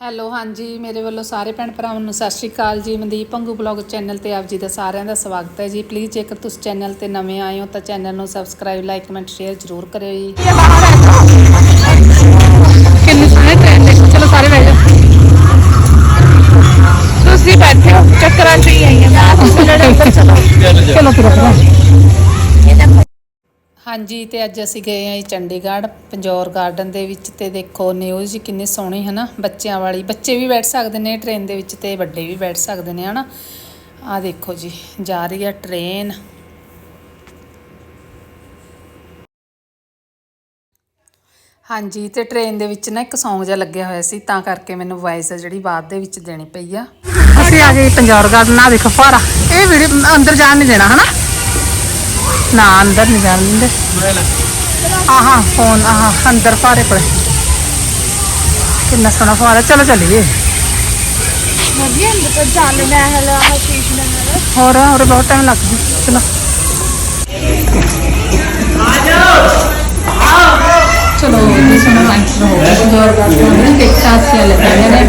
Hello, ਹਾਂਜੀ, ਮੇਰੇ ਵੱਲੋਂ ਸਾਰੇ ਭੈਣ ਭਰਾਵਾਂ ਨੂੰ ਸਤਿ ਸ਼੍ਰੀ ਅਕਾਲ ਜੀ। ਮਨਦੀਪ ਭੰਗੂ ਬਲੌਗ ਚੈਨਲ ਤੇ ਆਪ ਜੀ ਦਾ ਸਾਰਿਆਂ ਦਾ ਸਵਾਗਤ ਹੈ ਜੀ। ਪਲੀਜ਼ ਜੇਕਰ ਤੁਸੀਂ ਚੈਨਲ ਤੇ ਨਵੇਂ ਆਏ ਹੋ ਤਾਂ ਚੈਨਲ ਨੂੰ ਸਬਸਕ੍ਰਾਈਬ ਲਾਈਕ ਕਮੈਂਟ ਸ਼ੇਅਰ ਜ਼ਰੂਰ ਕਰਿਓ ਜੀ। ਕਿੰਨੇ ਸਾਰੇ ਟ੍ਰੇਨ ਦੇ ਚਲੋ, ਸਾਰੇ ਬਹਿ ਜਾਓ। ਤੁਸੀਂ ਬੈਠੇ ਹੋ, ਚੱਕਰਾਂ ਚ ਹੀ ਆਈਆਂ ਮੈਂ ਜਿਹੜੇ ਚਲੋ ਚਲੋ ਹਾਂਜੀ, ਤੇ ਅੱਜ ਅਸੀਂ ਗਏ ਹਾਂ ਜੀ ਚੰਡੀਗੜ੍ਹ, ਪੰਜੌਰ ਗਾਰਡਨ ਦੇ ਵਿੱਚ ਤੇ ਦੇਖੋ ਨਿਊਜ਼ ਕਿੰਨੀ ਸੋਹਣੀ ਹੈ ਨਾ ਬੱਚਿਆਂ ਵਾਲੀ, ਬੱਚੇ ਵੀ ਬੈਠ ਸਕਦੇ ਨੇ ਟ੍ਰੇਨ ਦੇ ਵਿੱਚ ਤੇ ਵੱਡੇ ਵੀ ਬੈਠ ਸਕਦੇ ਨੇ, ਹਨਾ? ਆਹ ਦੇਖੋ ਜੀ, ਜਾ ਰਹੀ ਹੈ ਟ੍ਰੇਨ ਹਾਂਜੀ, ਤੇ ਟ੍ਰੇਨ ਦੇ ਵਿੱਚ ਨਾ ਇੱਕ Song ਜਿਹਾ ਲੱਗਿਆ ਹੋਇਆ ਸੀ, ਤਾਂ ਕਰਕੇ ਮੈਨੂੰ ਵਾਇਸ ਜਿਹੜੀ ਬਾਅਦ ਦੇ ਵਿੱਚ ਦੇਣੀ ਪਈ ਆ। ਅਸੀਂ ਆ ਗਏ ਪੰਜੌਰ ਗਾਰਡਨ ਆ ਦੇਖੋ ਫਾਰਾ ਇਹ ਵੀਡੀਓ ਅੰਦਰ ਜਾਣ ਨਹੀਂ ਦੇਣਾ, ਹਨਾ? ਨਾ ਅੰਦਰ ਨਹੀਂ ਜਾਣ ਦਿੰਦੇ। ਆਹਾਂ ਫੋਨ ਆਹਾਂ ਅੰਦਰ ਫਾਰੇ ਕੋਲੇ। ਕਿੰਨਾ ਸੋਹਣਾ ਫਾਰਾ ਚਲੋ ਚੱਲੀਏ। ਵਧੀਆ ਅੰਦਰ ਤਾਂ ਚੱਲ ਮਹਿਲ ਆ ਸ਼ੀਸ਼ ਮਹਿਲ ਹੋਰ ਹੋਰ ਬਹੁਤ ਟਾਈਮ ਲੱਗ ਜੂ ਚਲੋ। ਚਲੋ ਜੀ ਸਾਨੂੰ ਐਂਟਰ ਹੋ ਗਏ ਪੰਜੌਰ ਗਾਰਡਨ ਦੇ ਟਿਕਟਾਂ ਅਸੀਂ ਲੱਗੀਆਂ ਨੇ।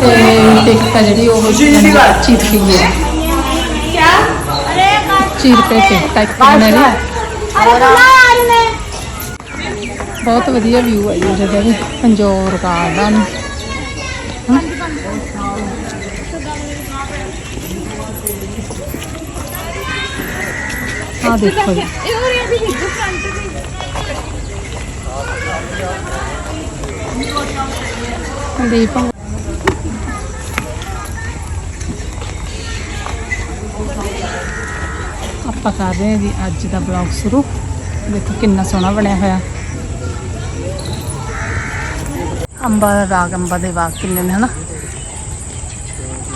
ਤੇ ਟਿਕਟ ਜਿਹੜੀ ਉਹ ਚੀਤ ਕੀ ਹੈ ਚੀਰਪੇਟੇ ਟਾਈਕੂਨਰੀ ਬਹੁਤ ਵਧੀਆ ਵਿਊ ਆਈ ਉਹ ਜਗ੍ਹਾ ਵੀ ਪੰਜੋਰ ਗਾਰਡਨ ਆ ਦੇਖੋ ਇਹ ਹੋਰ ਇਹ ਵੀ ਹਿੱਟ ਫਰੰਟ ਤੇ ਦੀਪਾ ਆਪਾਂ ਕਰ ਰਹੇ ਹਾਂ ਜੀ ਅੱਜ ਦਾ ਬਲੌਗ ਸ਼ੁਰੂ। ਦੇਖੋ ਕਿੰਨਾ ਸੋਹਣਾ ਬਣਿਆ ਹੋਇਆ। ਅੰਬਾਂ ਦਾ ਬਾਗ ਅੰਬਾਂ ਦੇ ਬਾਗ ਕਿੰਨੇ ਨੇ ਹਨਾ?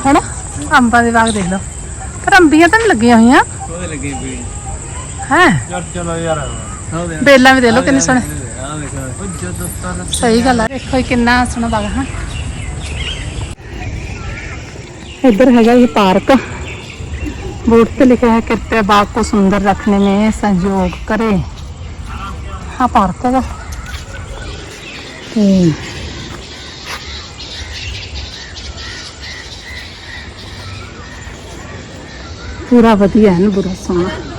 ਹਨਾ? ਅੰਬਾਂ ਦੇ ਬਾਗ ਦੇਖ ਲਓ। ਪਰ ਅੰਬੀਆਂ ਤਾਂ ਨਹੀਂ ਲੱਗੀਆਂ ਹੋਈਆਂ। ਉਹਦੇ ਲੱਗੀ ਪਈ ਹੈ? ਚਲੋ ਯਾਰ। ਬੇਲਾਂ ਵੀ ਦੇਖ ਲਓ ਕਿੰਨੇ ਸੋਹਣੇ। ਆ ਸਹੀ ਗੱਲ ਹੈ ਦੇਖੋ ਕਿੰਨਾ ਸੋਹਣਾ ਬਾਗ ਹੈ ਇੱਧਰ ਹੈਗਾ ਇਹ ਪਾਰਕ। बोर्ड पे लिखा है, कृपया बाग को सुंदर रखने में सहयोग करें। हाँ पार्क है। हम्म। पूरा वधिया है ना, बुरा सोना।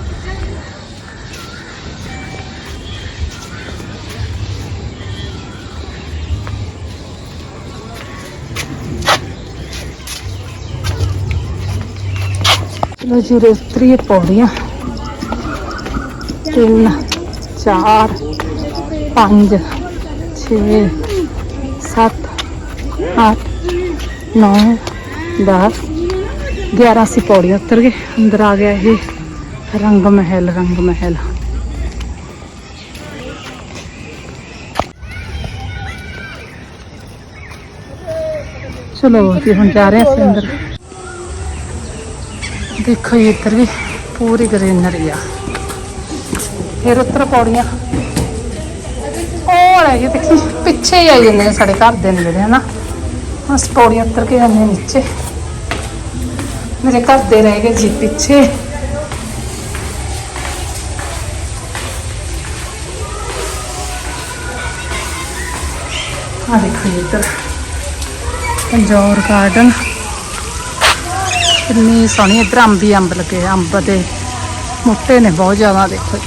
ਚਲੋ ਜੀ ਪੌੜੀਆਂ ਤਿੰਨ, ਚਾਰ, ਪੰਜ, ਛੇ, ਸੱਤ, ਅੱਠ, ਨੌ, ਦਸ 11 ਸੀ ਪੌੜੀਆਂ ਉਤਰ ਗਏ। ਅੰਦਰ ਆ ਗਿਆ ਇਹ ਰੰਗ ਮਹਿਲ ਰੰਗ ਮਹਿਲ। ਚਲੋ ਜੀ, ਹੁਣ ਜਾ ਰਹੇ ਹਾਂ ਅਸੀਂ ਅੰਦਰ। ਦੇਖੋ ਜੀ ਇੱਧਰ ਵੀ ਪੂਰੀ ਗ੍ਰੀਨਰੀ ਆ। ਫਿਰ ਉੱਤਰ ਪੌੜੀਆਂ। ਉਹ ਰਹਿ ਗਏ ਦੇਖੀ, ਪਿੱਛੇ ਹੀ ਆਈ ਜਾਂਦੇ ਨੇ ਸਾਡੇ ਘਰ ਦੇ ਨੇ ਜਿਹੜੇ ਹਨਾ। ਬਸ ਪੌੜੀਆਂ ਉੱਤਰ ਕੇ ਜਾਂਦੇ ਨੀਚੇ। ਮੇਰੇ ਘਰ ਦੇ ਰਹਿ ਗਏ ਜੀ ਪਿੱਛੇ। ਆ ਦੇਖੋ ਇੱਧਰ, ਪੰਜੌਰ ਗਾਰਡਨ ਕਿੰਨੀ ਸੋਹਣੀ ਇੱਧਰ ਅੰਬ ਹੀ ਅੰਬ ਲੱਗੇ ਅੰਬ ਦੇ ਬੂਟੇ ਨੇ ਬਹੁਤ ਜ਼ਿਆਦਾ, ਦੇਖੋ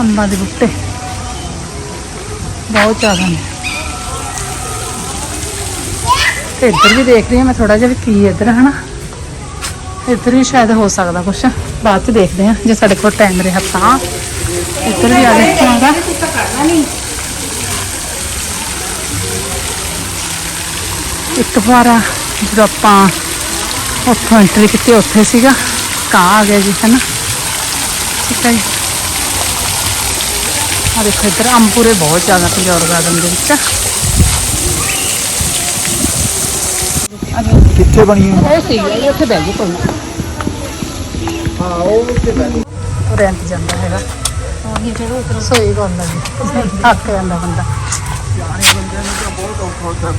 ਅੰਬਾਂ ਦੇ ਬੂਟੇ ਬਹੁਤ ਜ਼ਿਆਦਾ ਨੇ। ਤੇ ਇੱਧਰ ਵੀ ਦੇਖ ਰਹੀ ਹਾਂ ਮੈਂ ਥੋੜਾ ਜਿਹਾ ਵੀ ਕੀ ਹੈ ਇੱਧਰ, ਹਨਾ? ਇੱਧਰ ਵੀ ਸ਼ਾਇਦ ਹੋ ਸਕਦਾ ਕੁਛ। ਬਾਅਦ ਚ ਦੇਖਦੇ ਹਾਂ, ਜੇ ਸਾਡੇ ਕੋਲ ਟਾਈਮ ਰਿਹਾ ਤਾਂ। ਇੱਧਰ ਵੀ ਆ ਦੇਖਾਂਗਾ ਇੱਕ ਵਾਰ ਜਦੋਂ ਆਪਾਂ ਉੱਥੋਂ ਐਂਟਰੀ ਕੀਤੀ ਉੱਥੇ ਸੀਗਾ। ਕਾਂ ਆ ਗਿਆ ਜੀ ਹੈ ਨਾ ਠੀਕ ਹੈ ਜੀ। ਆ ਦੇਖੋ ਇੱਧਰ ਅੰਬੂਰੇ ਬਹੁਤ ਜ਼ਿਆਦਾ ਪੰਜੌਰ ਗਾਰਡਨ ਦੇ ਵਿੱਚ ਕਿੱਥੇ ਬਣੀ ਉਹ ਸੀ ਉੱਥੇ ਬਹਿ ਗਏ ਕੋਈ ਹਾਂ ਉਹ ਤੇ ਬਣੀ ਰੈਂਟ ਜਾਂਦਾ ਹੈਗਾ। ਸੋਈ ਗੱਲ ਹੈ ਜੀ। ਥੱਕ ਜਾਂਦਾ ਬੰਦਾ।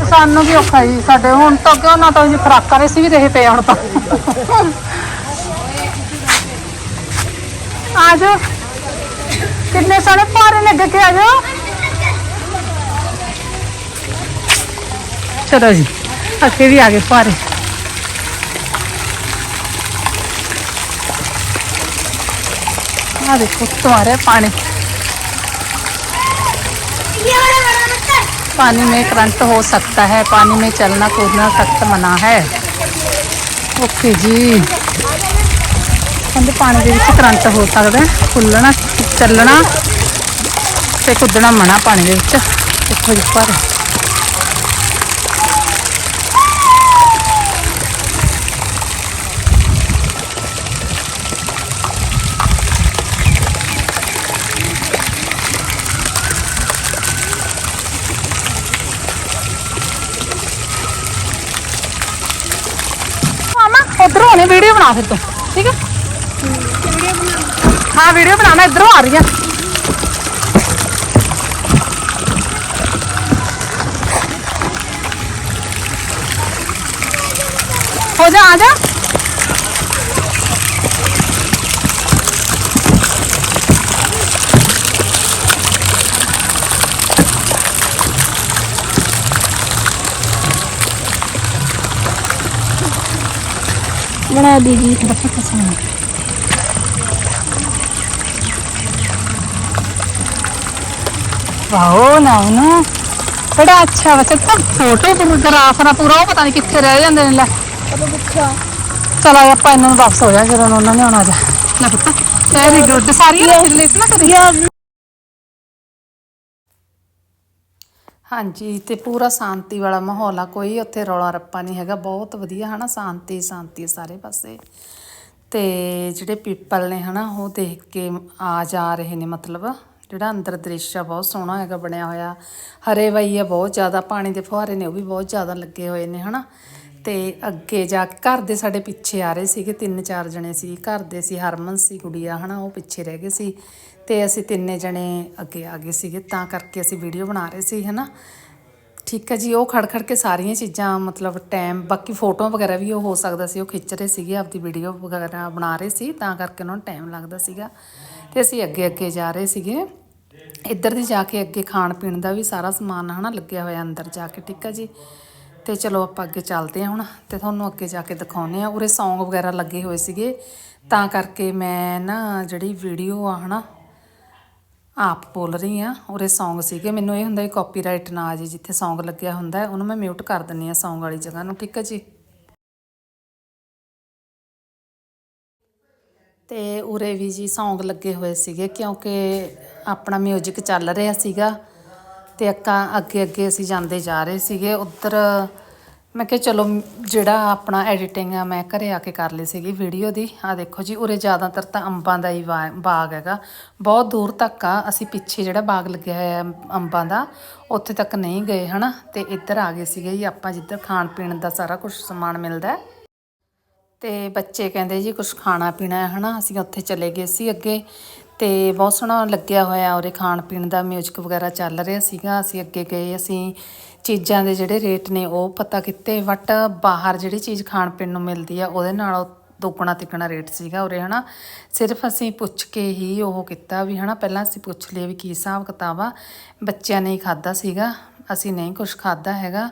ਸਾਨੂੰ ਵੀ ਔਖਾ ਜੀ, ਸਾਡੇ ਹੁਣ ਤਾਂ ਕਿਉਂ ਨਾ ਜੀ ਫਰਾਕ ਕਰੇ ਸੀ ਵੀ ਰਹੇ ਪਏ ਹੁਣ ਤਾਂ। ਆ ਜਾ ਕਿੰਨੇ ਸਾਰੇ ਪਾਰੇ ਲੱਗੇ ਕੇ ਆ ਜਾ ਚਲੋ ਜੀ, ਅੱਗੇ ਵੀ ਆ ਗਏ ਪਾਰੇ ਆ ਦੇਖੋ ਤੁਹਾਰੇ ਪਾਣੀ। ਇਹ पानी में करंट हो सकता है पानी में चलना कूदना सख्त मना है ਓਕੇ ਜੀ ਕਹਿੰਦੇ ਪਾਣੀ ਦੇ ਵਿੱਚ ਕਰੰਟ ਹੋ ਸਕਦਾ ਹੈ ਫੁੱਲਣਾ ਚੱਲਣਾ ਤੇ ਕੁੱਦਣਾ ਮਨਾ ਪਾਣੀ ਦੇ ਵਿੱਚ ਦੇਖੋ ਜੀ ਪਰ ਉਧਰੋਂ ਵੀਡੀਓ ਬਣਾ ਫਿਰ ਤੂੰ, ਠੀਕ ਹੈ? ਹਾਂ, ਵੀਡੀਓ ਬਣਾ, ਮੈਂ ਇਧਰੋਂ ਆ ਰਹੀ ਹਾਂ। ਹੋ ਜਾ, ਆ ਜਾ। बना दीजिए देखो कैसे बना ਵਾਓ ਨਾ ਨਾ ਬੜਾ ਅੱਛਾ ਬੱਚਾ ਤਾਂ ਫੋਟੋ ਫੋਟੋਗ੍ਰਾਫਰ ਆ ਪੂਰਾ ਉਹ ਪਤਾ ਨਹੀਂ ਕਿੱਥੇ ਰਹਿ ਜਾਂਦੇ ਨੇ ਲੈ अच्छा ਚਲ ਆ ਆਪਾਂ ਇਹਨਾਂ ਨੂੰ ਵਾਪਸ ਹੋ ਜਾ ਜਦੋਂ ਉਹਨਾਂ ਨੇ ਆਉਣਾ ਜਾ ਲੈ ਪੁੱਤ ਵੈਰੀ ਗੁੱਡ ਸਾਰੀਆਂ ਲੇਟ ਨਾ ਕਰੀ ਹਾਂਜੀ, ਤੇ ਪੂਰਾ ਸ਼ਾਂਤੀ ਵਾਲਾ ਮਾਹੌਲ ਆ, ਕੋਈ ਉੱਥੇ ਰੌਲਾ ਰੱਪਾ ਨਹੀਂ ਹੈਗਾ, ਬਹੁਤ ਵਧੀਆ, ਹਨਾ, ਸ਼ਾਂਤੀ ਸ਼ਾਂਤੀ ਸਾਰੇ ਪਾਸੇ। ਤੇ ਜਿਹੜੇ ਪੀਪਲ ਨੇ, ਹਨਾ, ਉਹ ਦੇਖ ਕੇ ਆ ਜਾ ਰਹੇ ਨੇ, ਮਤਲਬ, ਜਿਹੜਾ ਅੰਦਰ ਦ੍ਰਿਸ਼ ਆ, ਬਹੁਤ ਸੋਹਣਾ ਹੈਗਾ, ਬਣਿਆ ਹੋਇਆ। ਹਰੇ ਵਈ ਆ, ਬਹੁਤ ਜ਼ਿਆਦਾ, ਪਾਣੀ ਦੇ ਫੁਹਾਰੇ ਨੇ, ਉਹ ਵੀ ਬਹੁਤ ਜ਼ਿਆਦਾ ਲੱਗੇ ਹੋਏ ਨੇ, ਹਨਾ। ਤੇ ਅੱਗੇ ਜਾ ਕੇ, ਘਰ ਦੇ ਸਾਡੇ ਪਿੱਛੇ ਆ ਰਹੇ ਸੀਗੇ, ਤਿੰਨ ਚਾਰ ਜਣੇ ਸੀ, ਘਰ ਦੇ ਸੀ, ਹਰਮਨ ਸੀ, ਗੁੜੀਆ, ਹਨਾ, ਉਹ ਪਿੱਛੇ ਰਹਿ ਗਏ ਸੀ। ਤੇ ਅਸੀਂ ਤਿੰਨੇ ਜਣੇ ਅੱਗੇ ਆ ਗਏ ਸੀਗੇ, ਤਾਂ ਕਰਕੇ ਅਸੀਂ ਵੀਡੀਓ ਬਣਾ ਰਹੇ ਸੀ, ਹਨਾ? ਠੀਕ ਹੈ ਜੀ, ਉਹ ਖੜ ਖੜ ਕੇ ਸਾਰੀਆਂ ਚੀਜ਼ਾਂ, ਮਤਲਬ ਟਾਈਮ ਬਾਕੀ ਫੋਟੋਆਂ ਵਗੈਰਾ ਵੀ ਉਹ ਹੋ ਸਕਦਾ ਸੀ, ਉਹ ਖਿੱਚ ਰਹੇ ਸੀਗੇ, ਆਪਦੀ ਵੀਡੀਓ ਵਗੈਰਾ ਬਣਾ ਰਹੇ ਸੀ, ਤਾਂ ਕਰਕੇ ਉਹਨਾਂ ਨੂੰ ਟਾਈਮ ਲੱਗਦਾ ਸੀਗਾ। ਤੇ ਅਸੀਂ ਅੱਗੇ ਅੱਗੇ ਜਾ ਰਹੇ ਸੀਗੇ। ਇੱਧਰ ਦੀ ਜਾ ਕੇ ਅੱਗੇ ਖਾਣ ਪੀਣ ਦਾ ਵੀ ਸਾਰਾ ਸਮਾਨ, ਹਨਾ, ਲੱਗਿਆ ਹੋਇਆ ਅੰਦਰ ਜਾ ਕੇ, ਠੀਕ ਹੈ ਜੀ? ਤੇ ਚਲੋ ਆਪਾਂ ਅੱਗੇ ਚੱਲਦੇ ਹਾਂ ਹੁਣ, ਤੇ ਤੁਹਾਨੂੰ ਅੱਗੇ ਜਾ ਕੇ ਦਿਖਾਉਨੇ ਆ ਉਰੇ ਸੌਂਗ ਵਗੈਰਾ ਲੱਗੇ ਹੋਏ ਸੀਗੇ, ਤਾਂ ਕਰਕੇ ਮੈਂ ਨਾ ਜਿਹੜੀ ਵੀਡੀਓ ਆ, ਹਨਾ ਆਪ ਬੋਲ ਰਹੀ ਆ ਉਰੇ Song ਸੀਗੇ। ਮੈਨੂੰ ਇਹ ਹੁੰਦਾ ਵੀ ਕਾਪੀਰਾਈਟ ਨਾ ਆ ਜੇ ਜਿੱਥੇ Song ਲੱਗਿਆ ਹੁੰਦਾ ਹੈ, ਉਹਨੂੰ ਮੈਂ ਮਿਊਟ ਕਰ ਦਿੰਨੀ ਆ Song ਵਾਲੀ ਜਗ੍ਹਾ ਨੂੰ ਠੀਕ ਹੈ ਜੀ? ਤੇ ਉਰੇ ਵੀ ਜੀ Song ਲੱਗੇ ਹੋਏ ਸੀਗੇ ਕਿਉਂਕਿ ਆਪਣਾ 뮤직 ਚੱਲ ਰਿਹਾ ਸੀਗਾ ਤੇ ਅੱਕਾ ਅੱਗੇ ਅੱਗੇ ਅਸੀਂ ਜਾਂਦੇ ਜਾ ਰਹੇ ਸੀਗੇ। ਉੱਧਰ ਮੈਂ ਕਿਹਾ ਚਲੋ ਜਿਹੜਾ ਆਪਣਾ ਐਡੀਟਿੰਗ ਆ, ਮੈਂ ਘਰੇ ਆ ਕੇ ਕਰ ਲਈ ਸੀਗੀ ਵੀਡੀਓ ਦੀ। ਆ ਦੇਖੋ ਜੀ, ਉਰੇ ਜ਼ਿਆਦਾਤਰ ਤਾਂ ਅੰਬਾਂ ਦਾ ਹੀ ਵਾ- ਬਾਗ ਹੈਗਾ। ਬਹੁਤ ਦੂਰ ਤੱਕ ਆ, ਅਸੀਂ ਪਿੱਛੇ ਜਿਹੜਾ ਬਾਗ ਲੱਗਿਆ ਹੋਇਆ ਅੰਬਾਂ ਦਾ, ਉੱਥੇ ਤੱਕ ਨਹੀਂ ਗਏ, ਹਨਾ? ਤੇ ਇੱਧਰ ਆ ਗਏ ਸੀਗੇ ਜੀ ਆਪਾਂ, ਜਿੱਧਰ ਖਾਣ ਪੀਣ ਦਾ ਸਾਰਾ ਕੁਝ ਸਮਾਨ ਮਿਲਦਾ ਹੈ। ਤੇ ਬੱਚੇ ਕਹਿੰਦੇ ਜੀ ਕੁਝ ਖਾਣਾ ਪੀਣਾ ਹੈ, ਹਨਾ? ਅਸੀਂ ਉੱਥੇ ਚਲੇ ਗਏ ਸੀ ਅੱਗੇ। ਤੇ ਬਹੁਤ ਸੋਹਣਾ ਲੱਗਿਆ ਹੋਇਆ ਉਰੇ ਖਾਣ ਪੀਣ ਦਾ ਮਿਊਜ਼ਿਕ ਵਗੈਰਾ ਚੱਲ ਰਿਹਾ ਸੀਗਾ। ਅਸੀਂ ਅੱਗੇ ਗਏ, ਅਸੀਂ ਚੀਜ਼ਾਂ ਦੇ ਜਿਹੜੇ ਰੇਟ ਨੇ ਉਹ ਪਤਾ ਕੀਤੇ ਬਟ ਬਾਹਰ ਜਿਹੜੀ ਚੀਜ਼ ਖਾਣ ਪੀਣ ਨੂੰ ਮਿਲਦੀ ਆ, ਉਹਦੇ ਨਾਲ ਦੁੱਗਣਾ ਤਿੱਕਣਾ ਰੇਟ ਸੀਗਾ ਉਰੇ, ਹਨਾ। ਸਿਰਫ ਅਸੀਂ ਪੁੱਛ ਕੇ ਹੀ ਉਹ ਕੀਤਾ ਵੀ, ਹਨਾ, ਪਹਿਲਾਂ ਅਸੀਂ ਪੁੱਛ ਲਿਆ ਵੀ ਕੀ ਹਿਸਾਬ ਕਿਤਾਬ ਆ। ਬੱਚਿਆਂ ਨੇ ਹੀ ਖਾਦਾ ਸੀਗਾ, ਅਸੀਂ ਨਹੀਂ ਕੁਝ ਖਾਦਾ ਹੈਗਾ।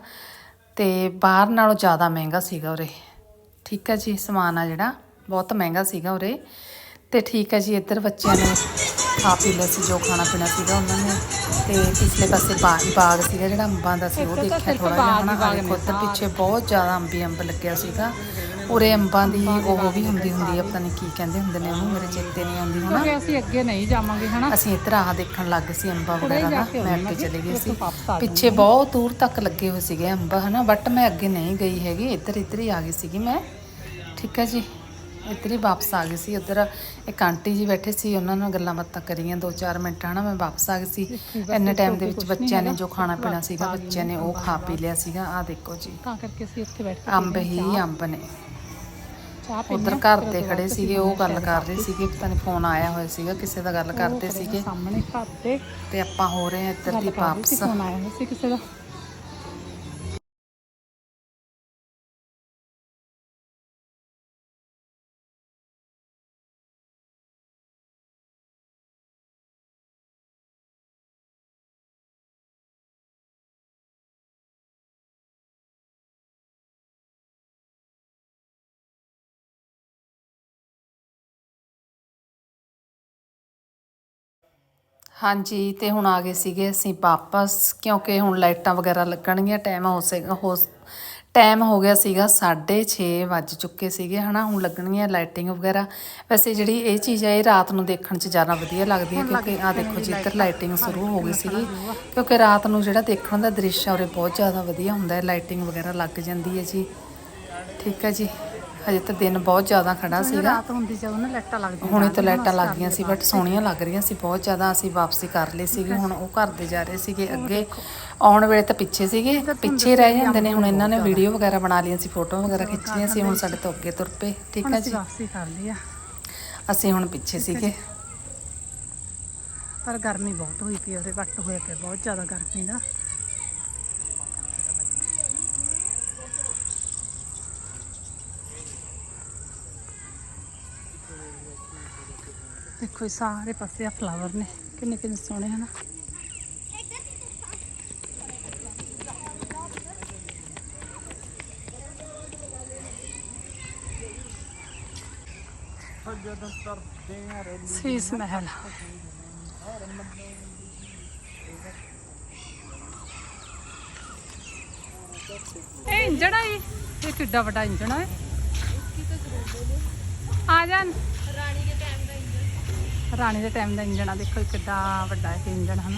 ਤੇ ਬਾਹਰ ਨਾਲੋਂ ਜ਼ਿਆਦਾ ਮਹਿੰਗਾ ਸੀਗਾ ਉਰੇ। ਠੀਕ ਹੈ ਜੀ, ਸਮਾਨ ਆ ਜਿਹੜਾ, ਬਹੁਤ ਮਹਿੰਗਾ ਸੀਗਾ ਉਰੇ। ਤੇ ਠੀਕ ਹੈ ਜੀ ਇੱਧਰ ਬੱਚਿਆਂ ਨੇ ਖਾ ਪੀ ਲਿਆ ਸੀ ਜੋ ਖਾਣਾ ਪੀਣਾ ਸੀਗਾ ਉਹਨਾਂ ਨੇ। ਤੇ ਪਿਛਲੇ ਪਾਸੇ ਬਾਗ ਬਾਗ ਸੀਗਾ ਜਿਹੜਾ ਅੰਬਾਂ ਦਾ ਸੀ ਉਹ ਦੇਖਿਆ ਥੋੜਾ ਜਿਹਾ ਹਨਾ? ਆਲੇ ਉੱਧਰ ਪਿੱਛੇ ਬਹੁਤ ਜ਼ਿਆਦਾ ਅੰਬੀ ਅੰਬ ਲੱਗਿਆ ਸੀਗਾ। ਉਰੇ ਅੰਬਾਂ ਦੀ ਉਹ ਵੀ ਹੁੰਦੀ ਹੁੰਦੀ ਆ ਪਤਾ ਨਹੀਂ ਕੀ ਕਹਿੰਦੇ ਹੁੰਦੇ ਨੇ ਉਹਨੂੰ ਮੇਰੇ ਚੇਤੇ ਨਹੀਂ ਆਉਂਦੀ ਹੁਣ ਕਿਉਂਕਿ ਅਸੀਂ ਅੱਗੇ ਨਹੀਂ ਜਾਵਾਂਗੇ ਹਨਾ? ਅਸੀਂ ਇੱਧਰ ਆਹ ਦੇਖਣ ਲੱਗ ਸੀ ਅੰਬਾਂ ਵਗੈਰਾ ਦਾ ਮੈਂ ਅੱਗੇ ਚਲੇ ਗਈ ਸੀ। ਆ ਪਿੱਛੇ ਬਹੁਤ ਦੂਰ ਤੱਕ ਲੱਗੇ ਹੋਏ ਸੀਗੇ ਅੰਬ ਹਨਾ? ਬਟ ਮੈਂ ਅੱਗੇ ਨਹੀਂ ਗਈ ਹੈਗੀ ਇੱਧਰ ਇੱਧਰ ਹੀ ਆ ਗਈ ਸੀਗੀ ਮੈਂ। ਠੀਕ ਹੈ ਜੀ। ਇੱਧਰ ਹੀ ਵਾਪਸ ਆ ਗਈ ਸੀ। ਉੱਧਰ ਇੱਕ ਆਂਟੀ ਜੀ ਬੈਠੇ ਸੀ ਉਹਨਾਂ ਨਾਲ ਗੱਲਾਂ ਬਾਤਾਂ ਕਰੀਆਂ 2-4 ਮਿੰਟ ਹਨਾ ਮੈਂ ਵਾਪਸ ਆ ਗਈ ਸੀ। ਇੰਨੇ ਟਾਈਮ ਦੇ ਵਿੱਚ ਬੱਚਿਆਂ ਨੇ ਜੋ ਖਾਣਾ ਪੀਣਾ ਸੀਗਾ ਬੱਚਿਆਂ ਨੇ ਉਹ ਖਾ ਪੀ ਲਿਆ ਸੀਗਾ। ਆਹ ਦੇਖੋ ਜੀ। ਤਾਂ ਕਰਕੇ ਅਸੀਂ ਉੱਥੇ ਬੈਠ ਕੇ ਅੰਬ ਹੀ ਅੰਬ ਨੇ। ਉਧਰ ਘਰ ਬਾਅਦ ਖੜੇ ਸੀਗੇ ਉਹ ਗੱਲ ਕਰ ਰਹੇ ਸੀਗੇ ਪਤਾ ਨਹੀਂ ਫੋਨ ਆਇਆ ਹੋਇਆ ਸੀਗਾ ਕਿਸੇ ਦਾ ਗੱਲ ਕਰਦੇ ਸੀਗੇ। ਸਾਹਮਣੇ ਘਰ ਦੇ ਤੇ ਆਪਾਂ ਹੋ ਰਹੇ ਹਾਂ ਇੱਧਰ ਦੀ ਵਾਪਸ। ਫੋਨ ਆਇਆ ਸੀ ਕਿਸੇ ਦਾ। ਹਾਂਜੀ ਤੇ ਹੁਣ ਆ ਗਏ ਸੀਗੇ ਅਸੀਂ ਵਾਪਸ ਕਿਉਂਕਿ ਹੁਣ ਲਾਈਟਾਂ ਵਗੈਰਾ ਲੱਗਣਗੀਆਂ ਟਾਈਮ ਹੋ ਸੇਗਾ ਹੋ ਟਾਈਮ ਹੋ ਗਿਆ ਸੀਗਾ 6:30 ਵੱਜ ਚੁੱਕੇ ਸੀਗੇ ਹਨਾ ਹੁਣ ਲੱਗਣਗੀਆਂ ਲਾਈਟਿੰਗ ਵਗੈਰਾ। ਵੈਸੇ ਜਿਹੜੀ ਇਹ ਚੀਜ਼ ਹੈ ਇਹ ਰਾਤ ਨੂੰ ਦੇਖਣ 'ਚ ਜ਼ਿਆਦਾ ਵਧੀਆ ਲੱਗਦੀ ਹੈ ਕਿਉਂਕਿ ਆ ਦੇਖੋ ਜੀ ਇੱਧਰ ਲਾਈਟਿੰਗ ਸ਼ੁਰੂ ਹੋ ਗਈ ਸੀਗੀ ਕਿਉਂਕਿ ਰਾਤ ਨੂੰ ਜਿਹੜਾ ਦੇਖਣ ਦਾ ਦ੍ਰਿਸ਼ ਆ ਉਰੇ ਬਹੁਤ ਜ਼ਿਆਦਾ ਵਧੀਆ ਹੁੰਦਾ ਹੈ ਲਾਈਟਿੰਗ ਵਗੈਰਾ ਲੱਗ ਜਾਂਦੀ ਹੈ ਜੀ। ਠੀਕ ਹੈ ਜੀ। ਹਜੇ ਤਾਂ ਦਿਨ ਬਹੁਤ ਜ਼ਿਆਦਾ ਖੜਾ ਸੀਗਾ। ਰਾਤ ਹੁੰਦੀ ਜਦੋਂ ਨਾ ਲਾਈਟਾਂ ਲੱਗਦੀਆਂ ਹੁਣੇ ਤਾਂ ਲਾਈਟਾਂ ਲੱਗ ਗਈਆਂ ਸੀ ਬਟ ਸੋਹਣੀਆਂ ਲੱਗ ਰਹੀਆਂ ਸੀ ਬਹੁਤ ਜ਼ਿਆਦਾ ਅਸੀਂ ਵਾਪਸੀ ਕਰ ਲਈ ਸੀਗੀ ਹੁਣ ਉਹ ਘਰ ਦੇ ਜਾ ਰਹੇ ਸੀਗੇ ਅੱਗੇ। ਆਉਣ ਵੇਲੇ ਤਾਂ ਪਿੱਛੇ ਸੀਗੇ ਪਿੱਛੇ ਰਹਿ ਜਾਂਦੇ ਨੇ ਹੁਣ ਇਹਨਾਂ ਨੇ ਵੀਡੀਓ ਵਗੈਰਾ ਬਣਾ ਲਈਆਂ ਸੀ ਫੋਟੋ ਵਗੈਰਾ ਖਿੱਚੀਆਂ ਸੀ ਹੁਣ ਸਾਡੇ ਤੋਂ ਅੱਗੇ ਤੁਰ ਪਏ। ਠੀਕ ਅਸੀਂ ਜੀ? ਵਾਪਸੀ ਕਰ ਲਈ ਆ। ਅਸੀਂ ਹੁਣ ਪਿੱਛੇ ਸੀਗੇ। ਪਰ ਗਰਮੀ ਬਹੁਤ ਹੋਈ ਪਈ ਉਹਦੇ ਵੱਟ ਹੋਇਆ ਪਿਆ ਬਹੁਤ ਜ਼ਿਆਦਾ ਗਰਮੀ ਦਾ ਦੇਖੋ ਇਹ ਸਾਰੇ ਪਾਸੇ ਆ ਫਲਾਵਰ ਨੇ। ਕਿੰਨੇ ਕਿੰਨੇ ਸੋਹਣੇ, ਹਨ? ਸੀਸ ਮਹਿਲ। ਇਹ ਇੰਜਣ ਆ ਇਹ? ਕਿੱਡਾ ਵੱਡਾ ਇੰਜਣ ਆ ਆ ਜਾਣ। ਰਾਣੀ ਦੇ ਟਾਈਮ ਦਾ ਰਾਣੀ ਦੇ ਟਾਈਮ ਦਾ ਇੰਜਣ ਆ ਦੇਖੋ ਕਿੱਡਾ ਵੱਡਾ ਇਹ ਇੰਜਣ ਹਨ।